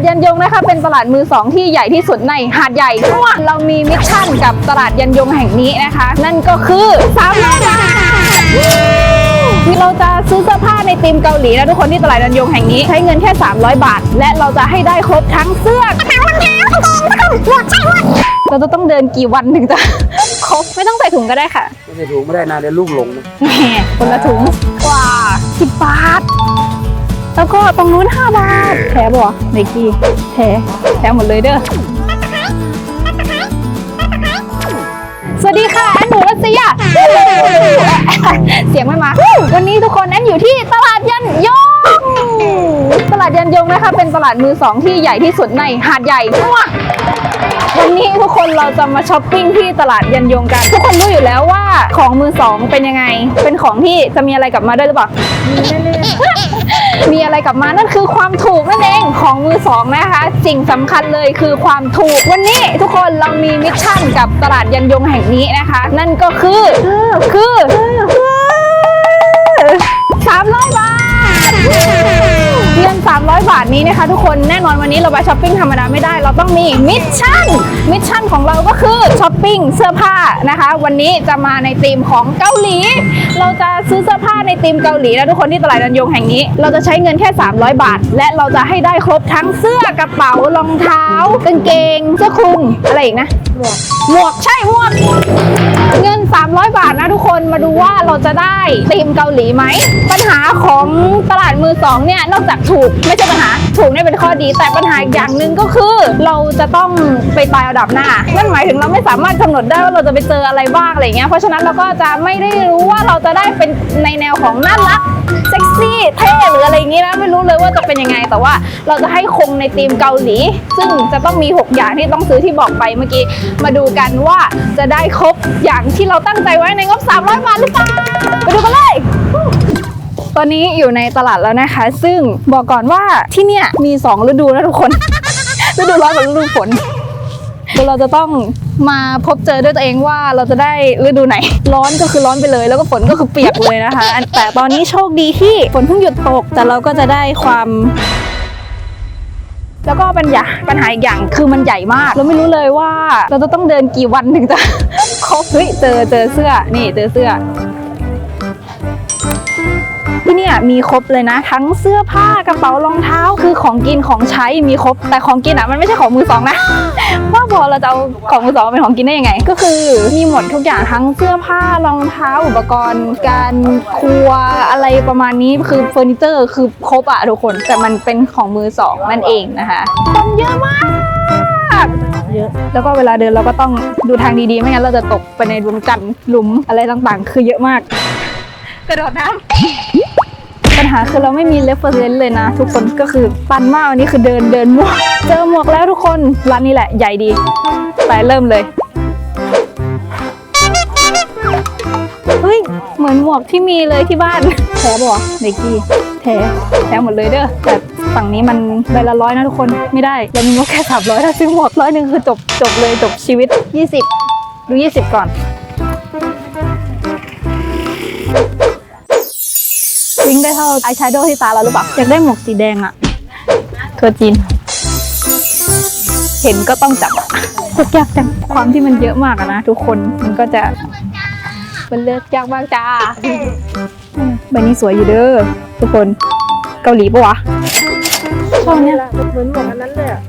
ดยันยงนะคะ เป็นตลาดมือสองที่ใหญ่ที่สุดในหาดใหญ่เรามีมิชชั่นกับตลาดยันยงแห่งนี้นะคะ นั่นก็คือ3ามร้อยบาทที่เราจะซื้อเสื้อผ้าในธีมเกาหลีนะทุกคนที่ตลาดยันยงแห่งนี้ใช้เงินแค่ 300 บาท และเราจะให้ได้ครบทั้งเสื้อกระเป๋ารองเท้ากางเกงทุกคนหมวกใช่หมดเราจะต้องเดินกี่วันถึงจะครบไม่ต้องใส่ถุงก็ได้ค่ะไม่ใช่ถูกไม่ได้นะเดี๋ยวลูกหลงนะแหมคนละถุงกว่าสิบบาท แล้วก็ตรงนู้นห้าบาท แถบ่เด็กกี้แถแถหมดเลยเด้อ สวัสดีค่ะ แอนหนูรัสเซียเสียงไม่มา วันนี้ทุกคนแอนอยู่ที่ตลาดยันยง ตลาดยันยงนะคะ เป็นตลาดมือสองที่ใหญ่ที่สุดในหาดใหญ่วันนี้ทุกคนเราจะมาช้อปปิ้งที่ตลาดยันยงกัน ทุกคนรู้อยู่แล้วว่าของมือสองเป็นยังไง เป็นของที่จะมีอะไรกลับมาด้วยหรือเปล่า มีอะไรกลับมานั่นคือความถูกนั่นเองของมือสองนะคะสิ่งสำคัญเลยคือความถูกวันนี้ทุกคนเรามีมิชชั่นกับตลาดยันยงแห่งนี้นะคะ นั่นก็คือคือสามร้อยบาท เงิน 300 บาทนี้นะคะทุกคนแน่นอนวันนี้เราไปช้อปปิ้งธรรมดาไม่ได้ เราต้องมีมิชชั่นมิชชั่นของเราก็คือช้อปปิ้งเสื้อผ้านะคะ วันนี้จะมาในธีมของเกาหลี เราจะซื้อเสื้อผ้าในธีมเกาหลีนะทุกคนที่ตลาดนันยงแห่งนี้ เราจะใช้เงินแค่ 300 บาท และเราจะให้ได้ครบทั้งเสื้อกระเป๋ารองเท้ากางเกงเสื้อคลุมอะไรอีกนะหมวกหมวกใช่หมวกเงิน 300 บาทนะทุกคนมาดูว่าเราจะได้ธีมเกาหลีไหมปัญหาของตลาดมือสองเนี่ยนอกจากถูกไม่ใช่ปัญหา ถูกเนี่ยเป็นข้อดี แต่ปัญหาอีกอย่างหนึ่งก็คือ เราจะต้องไปตายเอาดับหน้า นั่นหมายถึงเราไม่สามารถกำหนดได้ว่าเราจะไปเจออะไรบ้างอะไรเงี้ย เพราะฉะนั้นเราก็จะไม่ได้รู้ว่าเราจะได้เป็นในแนวของน่ารักเซ็กซี่เท่หรืออะไรอย่างงี้นะไม่รู้เลยว่าจะเป็นยังไง แต่ว่าเราจะให้คงในธีมเกาหลี ซึ่งจะต้องมี 6 อย่างที่ต้องซื้อที่บอกไปเมื่อกี้ มาดูกันว่าจะได้ครบอย่างที่เราตั้งใจไว้ในงบ 300 บาทหรือเปล่าไปดูกันเลย อนนี้อยู่ในตลาดแล้วนะคะ ซึ่งบอกก่อนว่าที่เนี่ยมี2ฤดูนะทุกคน ฤดูร้อนกับฤดูฝนคือเราจะต้องมาพบเจอด้วยตัวเองว่าเราจะได้ฤดูไหน ร้อนก็คือร้อนไปเลย แล้วก็ฝนก็คือเปียกเลยนะคะ แต่ตอนนี้โชคดีที่ฝนเพิ่งหยุดตก แต่เราก็จะได้ความแล้วก็ปัญหาปัญหาอีกอย่างคือมันใหญ่มาก เราไม่รู้เลยว่า เราจะต้องเดินกี่วันถึงจะครบเฮ้ยเจอเจอเสื้อนี่เจอเสื้อ ที่เนี่ยมีครบเลยนะ ทั้งเสื้อผ้ากระเป๋ารองเท้าคือของกินของใช้มีครบ แต่ของกินอะมันไม่ใช่ของมือสองนะว่าบอเราจะเอาของมือสองเป็นของกินได้ยังไง ก็คือมีหมดทุกอย่างทั้งเสื้อผ้ารองเท้าอุปกรณ์ การครัวอะไรประมาณนี้คือเฟอร์นิเจอร์คือครบอะทุกคนแต่มันเป็นของมือสองนั่นเองนะคะคนเยอะมากเยอะแล้วก็เวลาเดินเราก็ต้องดูทางดีๆ ไม่งั้นเราจะตกไปในดวงจันทร์หลุมอะไรต่างๆ คือเยอะมาก กระโดดน้ำปัญหาคือเราไม่มีเรฟเฟอร์เรนซ์เลยนะ ทุกคนก็คือปันมากวันนี้คือเดินเดินหมวกเจอหมวกแล้วทุกคนร้านนี้แหละใหญ่ดีไปเริ่มเลยเฮ้ยเหมือนหมวกที่มีเลยที่บ้านแท้บ่เด็กกี้แท้แท้หมดเลยเด้อแต่ฝั่งนี้มันใบละร้อยนะทุกคนไม่ได้เรามีงบแค่สามร้อยถ้าซื้อหมวกร้อยหนึ่งคือจบจบเลยจบชีวิต 20 ดู 20 ก่อน ได้เท่าอายแชโดว์ที่ตาเราหรือเปล่าอยากได้หมวกสีแดงอะตัวจีน เห็นก็ต้องจับเลือกยากจังความที่มันเยอะมากอะนะทุกคนมันก็จะมันเลือกยากมากจ้าอืมใบนี้สวยอยู่เด้อทุกคนเกาหลีปะวะชอบเนี่ยเหมือนหมวกอันนั้นเลยอะ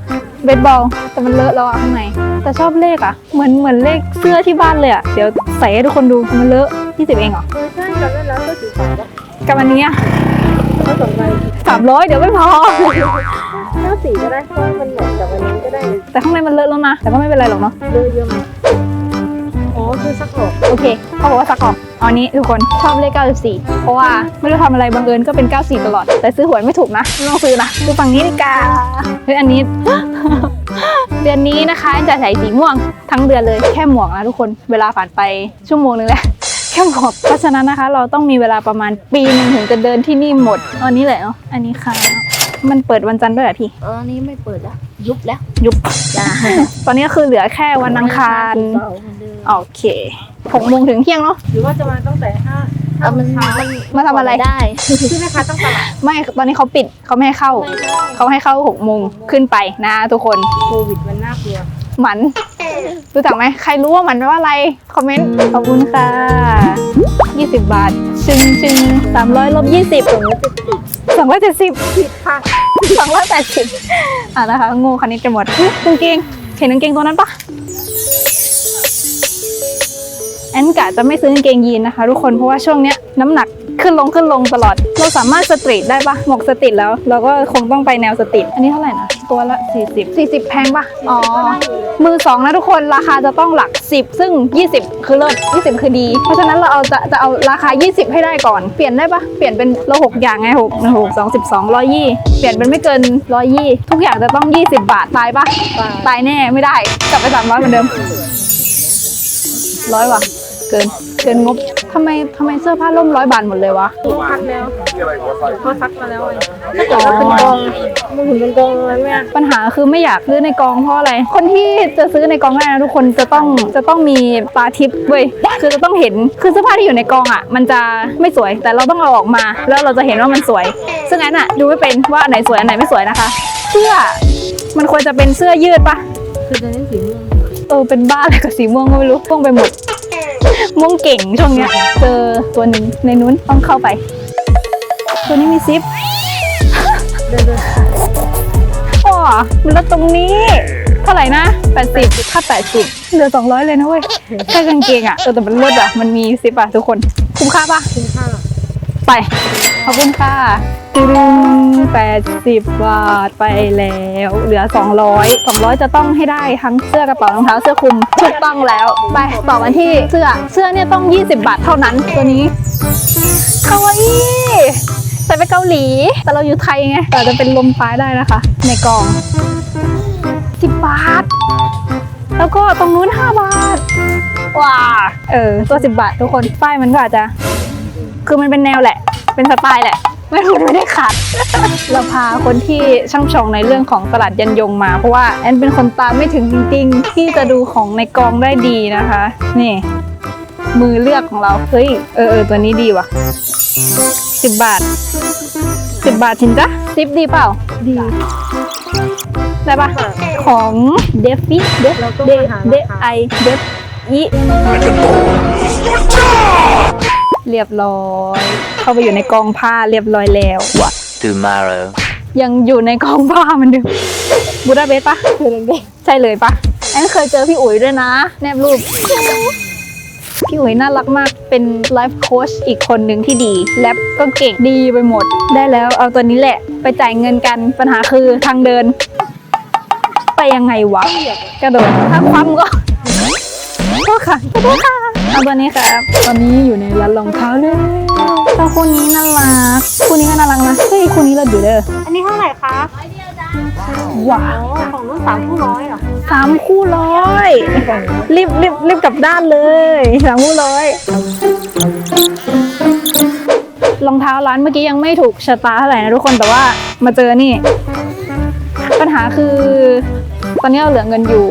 เบสบอลแต่มันเลอะแล้วอะข้างในแต่ชอบเลขอะเหมือนเหมือนเลขเสื้อที่บ้านเลยอะเดี๋ยวใส่ให้ทุกคนดูมันเลอะยี่สิบเองเหรอเออใช่กันแล้วแล้วก็สีขาวปะ กับอันนี้อะก็สองใบสามร้อยเดี๋ยวไม่พอเท่าสีก็ได้เพราะมันเหมือนกับอันนี้ก็ได้ แต่ข้างในมันเลอะแล้วนะ แต่ก็ไม่เป็นไรหรอกเนาะเยอะเยอะมากอ๋อคือซักออก โอเค เขาบอกว่าสักออกเอาอันนี้ทุกคนชอบเลข 94 เพราะว่าไม่รู้ทำอะไรบังเอิญก็เป็น 94 ตลอด แต่ซื้อหวยไม่ถูกนะไม่ต้องซื้อนะดูฝั่งนี้ดีกว่าเฮ้ยอันนี้ เดือนนี้นะคะจะใส่สีม่วงทั้งเดือนเลยแค่หมวกนะทุกคน เวลาผ่านไปชั่วโมงนึงแล้ว แค่หมวกเพราะฉะนั้นนะคะ เราต้องมีเวลาประมาณปีหนึ่งถึงจะเดินที่นี่หมดเอาอันนี้เลยเนาะอันนี้ค่ะมันเปิดวันจันทร์ด้วยเหรอพี่ เอออันนี้ไม่เปิดแล้ว ยุบแล้ว ยุบจ้าตอนนี้ก็คือเหลือแค่วันอังคารเสาร์เหมือนเดิมโอเคหกโมงถึงเที่ยงเนาะหรือว่าจะมาตั้งแต่ห้าเอามันมันมาทำอะไรได้ใช่ไหมคะต้องตลาดไม่ตอนนี้เขาปิดเขาไม่ให้เข้า เขาให้เข้าหกโมงขึ้นไปนะทุกคนโควิดมันน่ากลัว หมัน รู้จักไหม ใครรู้ว่าหมันแปลว่าอะไร คอมเมนต์ ขอบคุณค่ะ 20 บาท ชึงชึงสามร้อยลบยี่สิบสองร้อยเจ็ดสิบผิดค่ะสองร้อยแปดสิบอะนะคะโงูคณิตกันหมดอุ๊ยกางเกงเห็นกางเกงตัวนั้นปะแอนกะจะไม่ซื้อกางเกงยีนนะคะ ทุกคนเพราะว่าช่วงเนี้ยน้ำหนักขึ้นลงขึ้นลงตลอด เราสามารถสตรีทได้ปะหมวกสตรีทแล้ว เราก็คงต้องไปแนวสตรีทอันนี้เท่าไหร่นะ ตัวละ 40 40 แพงปะอ๋อ มือสองนะทุกคนราคาจะต้องหลัก 10 ซึ่ง 20 คือเลิศ20 คือดี เพราะฉะนั้นเราเอาจะจะเอาราคา 20 ให้ได้ก่อน เปลี่ยนได้ปะเปลี่ยนเป็นเราหกอย่างไงหกหนึ่งหกสองสิบสองร้อยยี่เปลี่ยนเป็นไม่เกินร้อยยี่ทุกอย่างจะต้อง 20 บาทตายปะตายแน่ไม่ได้กลับไปสามร้อยเหมือนเดิมร้อยว่ะเกินเกินงบ ทำไมทำไมเสื้อผ้าล่มร้อยบาทหมดเลยวะพักแล้วเขาซักมาแล้วไงถ้าเกิดว่าเป็นกองมันถึงเป็นกองเลยแม่ปัญหาคือไม่อยากซื้อในกองเพราะอะไร คนที่จะซื้อในกองได้นะทุกคนจะต้องจะต้องมีตาทิพย์เว้ยคือจะต้องเห็นคือเสื้อผ้าที่อยู่ในกองอะ มันจะไม่สวยแต่เราต้องเอาออกมา แล้วเราจะเห็นว่ามันสวย ซึ่งอันน่ะดูไม่เป็นว่าอันไหนสวยอันไหนไม่สวยนะคะเสื้อมันควรจะเป็นเสื้อยืดปะคือจะเน้นสีม่วงเออเป็นบ้าอะไรกับสีม่วงก็ไม่รู้ม่วงไปหมด ม่วงเก่งช่วงเนี้ยเจอตัวหนึ่งในนู้นต้องเข้าไป ตัวนี้มีซิปเดินเดินอ๋อมันลดตรงนี้ เท่าไหร่นะ 80ถ้า80 เหลือ 200 เลยนะเว้ยแค่กางเกงอะเออแต่มันลดอะ มันมีซิปอะทุกคน คุ้มค่าปะคุ้มค่า ไป ขอบคุณค่ะตึง80บบาทไปแล้ว เหลือ 200 200 จะต้องให้ได้ทั้งเสื้อกระเป๋ารองเท้าเสื้อคลุมถูกต้องแล้ว ไปต่อกันที่เสื้อเสื้อเนี่ยต้อง 20 บาทเท่านั้นตัวนี้คาวาอิใส่ไปเกาหลี แต่เราอยู่ไทยไงแต่จะเป็นลมปลาได้นะคะ ในกล่อง 10 บาท แล้วก็ตรงนู้น 5 บาทว้าเออตัว 10 บาททุกคนป้ายมันก็อาจจะ คือมันเป็นแนวแหละ เป็นสไตล์แหละ ไม่รู้ไม่ได้ขาดเราพาคนที่ช่างชองในเรื่องของตลาดยันยงมา เพราะว่าแอนเป็นคนตามไม่ถึงจริงๆ ที่จะดูของในกองได้ดีนะคะ นี่ มือเลือกของเรา เฮ้ย เออเออตัวนี้ดีว่ะสิบบาทสิบบาทจริงจ้ะซิปดีเปล่า ดี ได้ปะของเดฟฟี่เดฟเราต้องเดมาหาเดราคาไอเดฟอี เรียบร้อย เข้าไปอยู่ในกองผ้าเรียบร้อยแล้วว่ะ tomorrow. ยังอยู่ในกองผ้าเหมันเดิมบูดาเบสปะคือเด็กใช่เลยปะแอนเคยเจอพี่อุ๋ยด้วยนะ แนบรูป พี่อุ๋ยน่ารักมากเป็นไลฟ์โค้ชอีกคนหนึ่งที่ดี แรปก็เก่งดีไปหมด ได้แล้วเอาตัวนี้แหละ ไปจ่ายเงินกันปัญหาคือทางเดิน ไปยังไงวะ กระโดดถ้าคว่ำก็ โทษค่ะขอโทษค่ะ เอาตัวนี้ครับตอนนี้อยู่ในร้านรองเท้าเลยเจ้าคู่นี้น่ารักคู่นี้ก็น่ารักนะเฮ้ยคู่นี้เราดูเด้ออันนี้เท่าไหร่คะว้าอ๋อของรุ่นสามคู่ร้อยเหรอสามคู่ร้อยรีบรีบรีบกลับด้านเลยสามคู่ร้อยรองเท้าร้านเมื่อกี้ยังไม่ถูกชะตาเท่าไหร่นะทุกคนแต่ว่ามาเจอนี่ ปัญหาคือ ตอนนี้เราเหลือเงินอยู่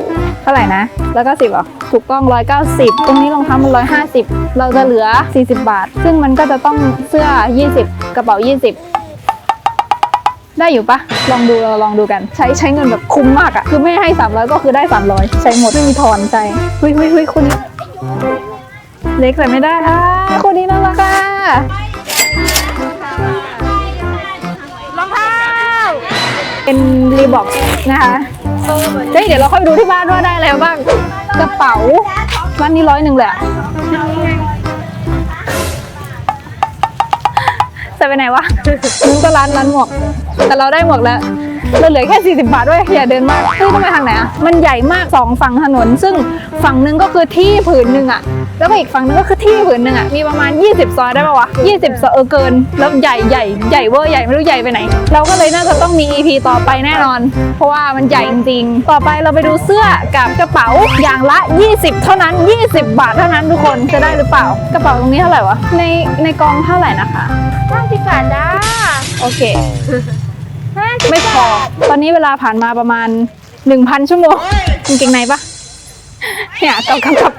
เท่าไหร่นะ แล้วก็สิบอะ ถูกต้องร้อยเก้าสิบตรงนี้รองเท้ามันร้อยห้าสิบเราจะเหลือสี่สิบบาท ซึ่งมันก็จะต้องเสื้อยี่สิบกระเป๋ายี่สิบได้อยู่ปะลองดูเราลองดูกัน ใช้ใช้เงินแบบคุ้มมากอะคือไม่ให้ 300 ก็คือได้ 300 ใช้หมดไม่มีทอนใช่เฮ้ยเฮ้ยเฮ้ยคนนี้เล็กใส่ไม่ได้อะคนนี้น่ารักอะรองเท้าเป็นรีบอกนะคะเฮ้ยเดี๋ยวเราค่อยดูที่บ้านว่าได้อะไรบ้าง กระเป๋าบ้านนี้ร้อยหนึ่งเลยอะใส่ไปไหนวะนู้ก็ร้านร้านหมวก แต่เราได้หมวกแล้วเราเหลือแค่ 40 บาทด้วยอย่าเดินมากเฮ้ยต้องไปทางไหนอะ มันใหญ่มากสองฝั่งถนน ซึ่งฝั่งหนึ่งก็คือที่ผืนหนึ่งอะ แล้วก็อีกฝั่งหนึงก็คือที่ผืนหนึ่งอะมีประมาณ 20 ซอยได้ปะวะ 20 ซอยเออเกิน แล้วใหญ่ใหญ่ใหญ่เวอร์ใหญ่ไม่รู้ใหญ่ไปไหน เราก็เลยน่าจะต้องมี EP ต่อไปแน่นอน เพราะว่ามันใหญ่จริงๆ ต่อไปเราไปดูเสื้อกับกระเป๋าอย่างละ 20 เท่านั้น 20 บาทเท่านั้นทุกคนจะได้หรือเปล่ากระเป๋าตรงนี้เท่าไหร่วะในในกองเท่าไหร่นะคะห้าสิบบาทจ้าโอเคไม่พอตอนนี้เวลาผ่านมาประมาณ 1,000 ชั่วโมงกางเกงในปะ เนี่ยกับกับกับ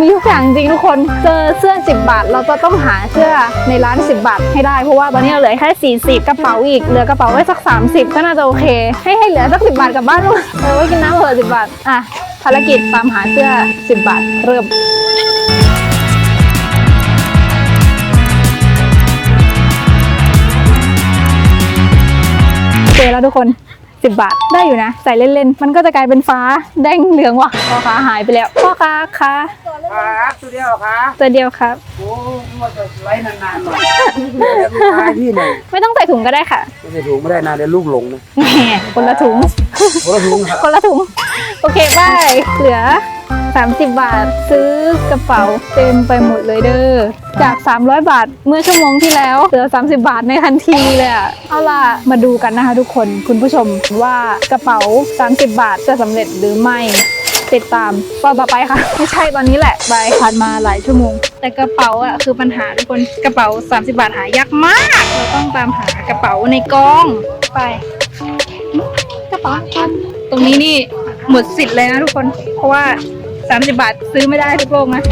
มีทุกอย่างจริงทุกคนเจอเสื้อ 10 บาท เราก็ต้องหาเสื้อในร้าน 10 บาทให้ได้เพราะว่าตอนนี้เราเหลือแค่ 40 กระเป๋าอีกเหลือกระเป๋าไว้สัก 30 ก็น่าจะโอเค ให้ให้เหลือสัก 10 บาทกลับบ้านด้วยเออไว้กินน้ำเถอะ10 บาท อะภารกิจตามหาเสื้อ 10 บาท เริ่มเจอแล้วทุกคน 10บาท ได้อยู่นะ ใส่เล่นๆ มันก็จะกลายเป็นฟ้าแดงเหลืองว่ะพ่อค้าหายไปแล้วพ่อค้าคะครับตัวเดียวเหรอคะตัวเดียวครับโอ้ว่าจะไว้นานๆหน่อยเดี๋ยวลูกค้าพี่หน่อยไม่ต้องใส่ถุงก็ได้ค่ะไม่ใช่ถุงไม่ได้นานเดี๋ยวลูกหลงนะแหมคนละถุง คนละถุงครับคนละถุง โอเคบายเหลือ 30 บาทซื้อกระเป๋าเต็มไปหมดเลยเด้อ จาก 300 บาทเมื่อชั่วโมงที่แล้วเหลือ 30 บาทในทันทีเลยอะเอาล่ะ มาดูกันนะคะทุกคนคุณผู้ชมว่ากระเป๋า 30 บาทจะสำเร็จหรือไม่ติดตามตอนต่อไปค่ะ ไม่ใช่ตอนนี้แหละบายผ่านมาหลายชั่วโมง แต่กระเป๋าอะคือปัญหาทุกคนกระเป๋า 30 บาทหายากมาก เราต้องตามหากระเป๋าในกองไป ตรงนี้นี่หมดสิทธิ์เลยนะทุกคน เพราะว่า 30 บาทซื้อไม่ได้ทุกโลกนะ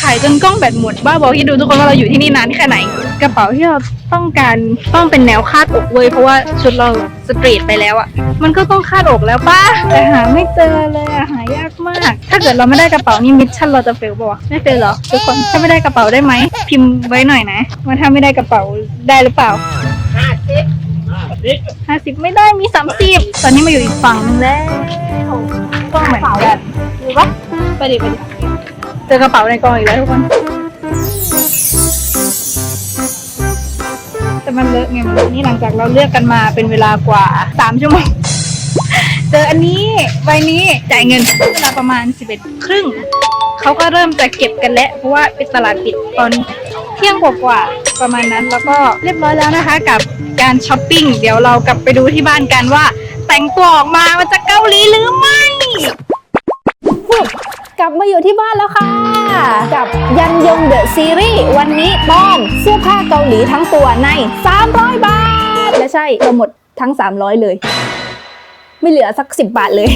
ถ่ายจนกล้องแบตหมดบ้าบอกที่ดูทุกคนว่าเราอยู่ที่นี่นานแค่ไหน กระเป๋าที่เราต้องการต้องเป็นแนวคาดอกเว้ยเพราะว่าชุดเราสตรีทไปแล้วอะมันก็ต้องคาดอกแล้วป้าแต่หาไม่เจอเลยอะหายากมาก ถ้าเกิดเราไม่ได้กระเป๋านี่มิชชั่นเราจะเฟลป่าวะไม่เฟลหรอทุกคนถ้าไม่ได้กระเป๋าได้ไหมพิมพ์ไว้หน่อยนะว่าถ้าไม่ได้กระเป๋าได้หรือเปล่า ห้าสิบไม่ได้มีสามสิบตอนนี้มาอยู่อีกฝั่งนึงแล้วก็เหมือนกันหรือวะไปดิไปดิเจอกระเป๋าในกองอีกแล้วทุกคนแต่มันเลอะไงมันเลอะนี่หลังจากเราเลือกกันมาเป็นเวลากว่าสามชั่วโมงเจออันนี้ใบนี้จ่ายเงินเวลาประมาณสิบเอ็ดครึ่งเขาก็เริ่มจะเก็บกันแล้วเพราะว่าเป็นตลาดปิดตอนเที่ยงกว่าๆประมาณนั้นแล้วก็เรียบร้อยแล้วนะคะกับ การช้อปปิ้ง เดี๋ยวเรากลับไปดูที่บ้านกันว่า แต่งตัวออกมามันจะเกาหลีหรือไม่กลับมาอยู่ที่บ้านแล้วค่ะ กับยันยงเดอะซีรีส์วันนี้ต้องเสื้อผ้าเกาหลีทั้งตัวใน 300 บาท และใช่เราหมดทั้ง 300 เลย ไม่เหลือสัก 10 บาทเลย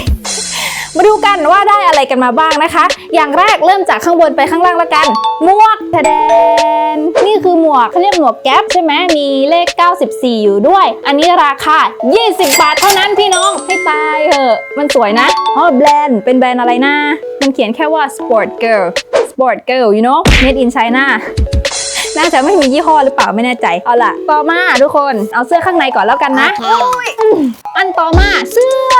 มาดูกันว่าได้อะไรกันมาบ้างนะคะ อย่างแรกเริ่มจากข้างบนไปข้างล่างละกัน หมวกทะแดนนี่คือหมวกเขาเรียกหมวกแก๊ปใช่ไหมมีเลข 94 อยู่ด้วย อันนี้ราคา 20 บาทเท่านั้นพี่น้องให้ตายเหอะมันสวยนะอ๋อแบรนด์เป็นแบรนด์อะไรนะมันเขียนแค่ว่า sport girl sport girl you know made in China น่าจะไม่มียี่ห้อหรือเปล่าไม่แน่ใจ เอาล่ะ ต่อมาทุกคนเอาเสื้อข้างในก่อนแล้วกันนะ อันต่อมาเสื้อ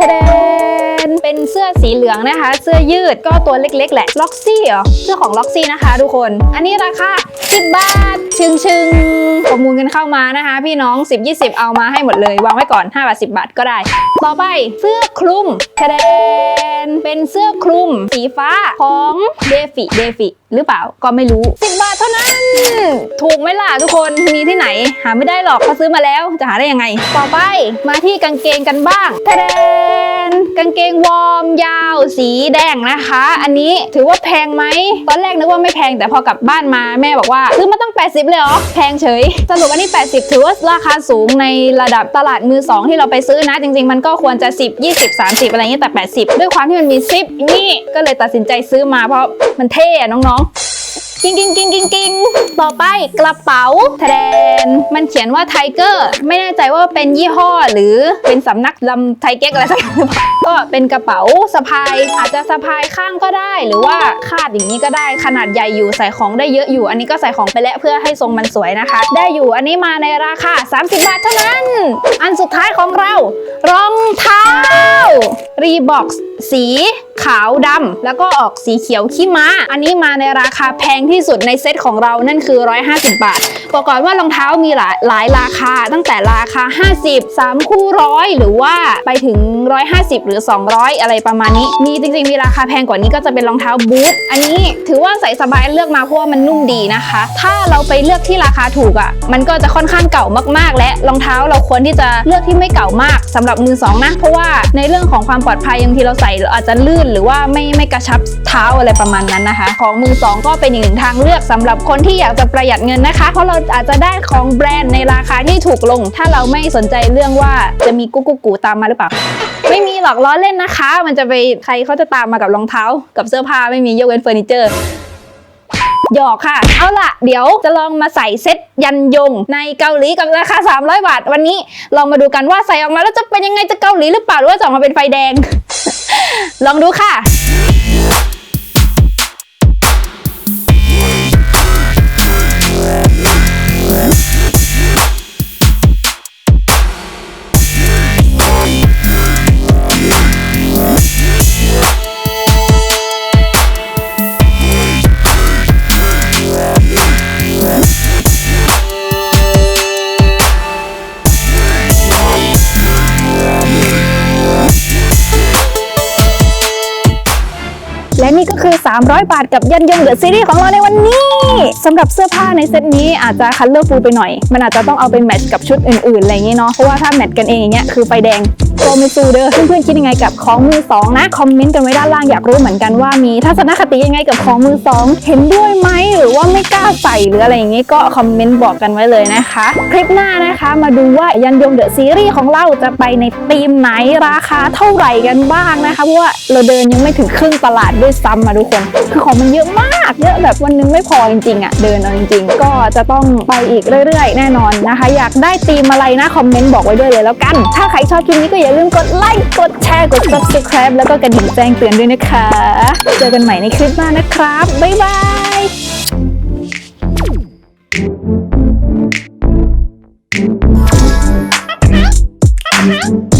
ทะ เดนเป็นเสื้อสีเหลืองนะคะ เสื้อยืดก็ตัวเล็กๆ แหละล็อกซี่เหรอเสื้อของล็อกซี่นะคะ ทุกคน อันนี้ราคา10 บาท ชึงชึงๆประมูลกันเข้ามานะคะ พี่น้อง 10 20 เอามาให้หมดเลยวางไว้ก่อน5บาท10 บาทก็ได้ ต่อไปเสื้อคลุมทะเดนเป็นเสื้อคลุมสีฟ้าของเดฟิเดฟิหรือเปล่าก็ไม่รู้ 10 บาทเท่านั้น ถูกไหมล่ะทุกคนมีที่ไหน หาไม่ได้หรอกเขาซื้อมาแล้วจะหาได้ยังไง ต่อไปมาที่กางเกงกันบ้างทะเดนกางเกงวอร์มยาวสีแดงนะคะ อันนี้ถือว่าแพงไหม ตอนแรกนึกว่าไม่แพงแต่พอกลับบ้านมาแม่บอกว่าซื้อมาตั้ง 80 เลยเหรอ แพงเฉย สรุปว่านี่80 ถือว่าราคาสูงในระดับตลาดมือสองที่เราไปซื้อนะ จริง ๆ มันก็ควรจะ 10 20 30 อะไรเงี้ยแต่ 80 ด้วยความที่มันมีซิปนี่ก็เลยตัดสินใจซื้อมาเพราะมันเท่อะน้องๆ กิ้งกิ้งกิ้งกิ้งกิ้งต่อไปกระเป๋าแทนมันเขียนว่าไทเกอร์ไม่แน่ใจว่าเป็นยี่ห้อหรือเป็นสำนักลำไทเก๊กอะไรสักอย่างหรือเปล่าก็เป็นกระเป๋าสะพาย อาจจะสะพายข้างก็ได้ หรือว่าคาดอย่างนี้ก็ได้ขนาดใหญ่อยู่ใส่ของได้เยอะอยู่ อันนี้ก็ใส่ของไปแล้วเพื่อให้ทรงมันสวยนะคะ ได้อยู่อันนี้มาในราคา 30 บาทเท่านั้น อันสุดท้ายของเรา รองเท้ารีบ็อกซ์ สีขาวดำแล้วก็ออกสีเขียวขี้ม้า อันนี้มาในราคาแพงที่สุดในเซตของเรานั่นคือ 150 บาท บอกก่อนว่ารองเท้ามีหลายหลายราคา ตั้งแต่ราคา 50 3 คู่ร้อยหรือว่าไปถึง 150 หรือ 200 อะไรประมาณนี้ มีจริงๆ มีราคาแพงกว่านี้ก็จะเป็นรองเท้าบูทอันนี้ถือว่าใส่สบายเลือกมาเพราะว่ามันนุ่มดีนะคะ ถ้าเราไปเลือกที่ราคาถูกอะ่ะ มันก็จะค่อนข้างเก่ามากๆ และรองเท้าเราควรที่จะเลือกที่ไม่เก่ามากสำหรับมือสองนะเพราะว่าในเรื่องของความปลอดภัยบางทีเราใส่เราอาจจะลื่นหรือว่าไม่ไม่กระชับเท้าอะไรประมาณนั้นนะคะ ของมือสองก็เป็นอีกหนึ่งทางเลือกสำหรับคนที่อยากจะประหยัดเงินนะคะ เพราะเราอาจจะได้ของแบรนด์ในราคาที่ถูกลง ถ้าเราไม่สนใจเรื่องว่าจะมีกุ๊กกุ๊กกูตามมาหรือเปล่าไปไม่มีหรอกล้อเล่นนะคะ มันจะไปใครเขาจะตามมากับรองเท้า กับเสื้อผ้าไม่มียกเว้นเฟอร์นิเจอร์หยอกค่ะ เอาล่ะ เดี๋ยวจะลองมาใส่เซ็ตยันยงในเกาหลีกับราคา 300 บาท วันนี้ลองมาดูกันว่าใส่ออกมาแล้วจะเป็นยังไงจะเกาหลีหรือเปล่าหรือว่าจะออกมาเป็นไฟแดง ลองดูค่ะ 100 บาทกับยันยงเดอะซีรีส์ของเราในวันนี้ สำหรับเสื้อผ้าในเซตนี้อาจจะคัลเลอร์ฟูลไปหน่อย มันอาจจะต้องเอาไปแมทช์กับชุดอื่นๆอะไรอย่างนี้เนาะเพราะว่าถ้าแมทช์กันเองอย่างเงี้ยคือไฟแดงโปรเมซูเด้อเพื่อนๆคิดยังไงกับของมือสองนะคอมเมนต์กันไว้ด้านล่างอยากรู้เหมือนกันว่ามีทัศนคติยังไงกับของมือสองเห็นด้วยไหมหรือว่าไม่กล้าใส่หรืออะไรอย่างนี้ก็คอมเมนต์บอกกันไว้เลยนะคะ คลิปหน้านะคะมาดูว่ายันยงเดอะซีรีส์ของเราจะไปในธีมไหนราคาเท่าไหร่กันบ้างนะคะเพราะว่าเราเดินยังไม่ถึงครึ่งตลาดด้วยซ้ำมาทุกคน คือของมันเยอะมากเยอะแบบวันนึงไม่พอจริงๆอะเดินเอาจริงๆ ก็จะต้องไปอีกเรื่อยๆ แน่นอนนะคะ อยากได้ตีมอะไรนะคอมเมนต์บอกไว้ด้วยเลยแล้วกัน ถ้าใครชอบคลิปนี้ก็อย่าลืมกดไลค์กดแชร์กด subscribe แล้วก็กระดิ่งแจ้งเตือนด้วยนะคะ เจอกันใหม่ในคลิปหน้านะครับ บ๊ายบาย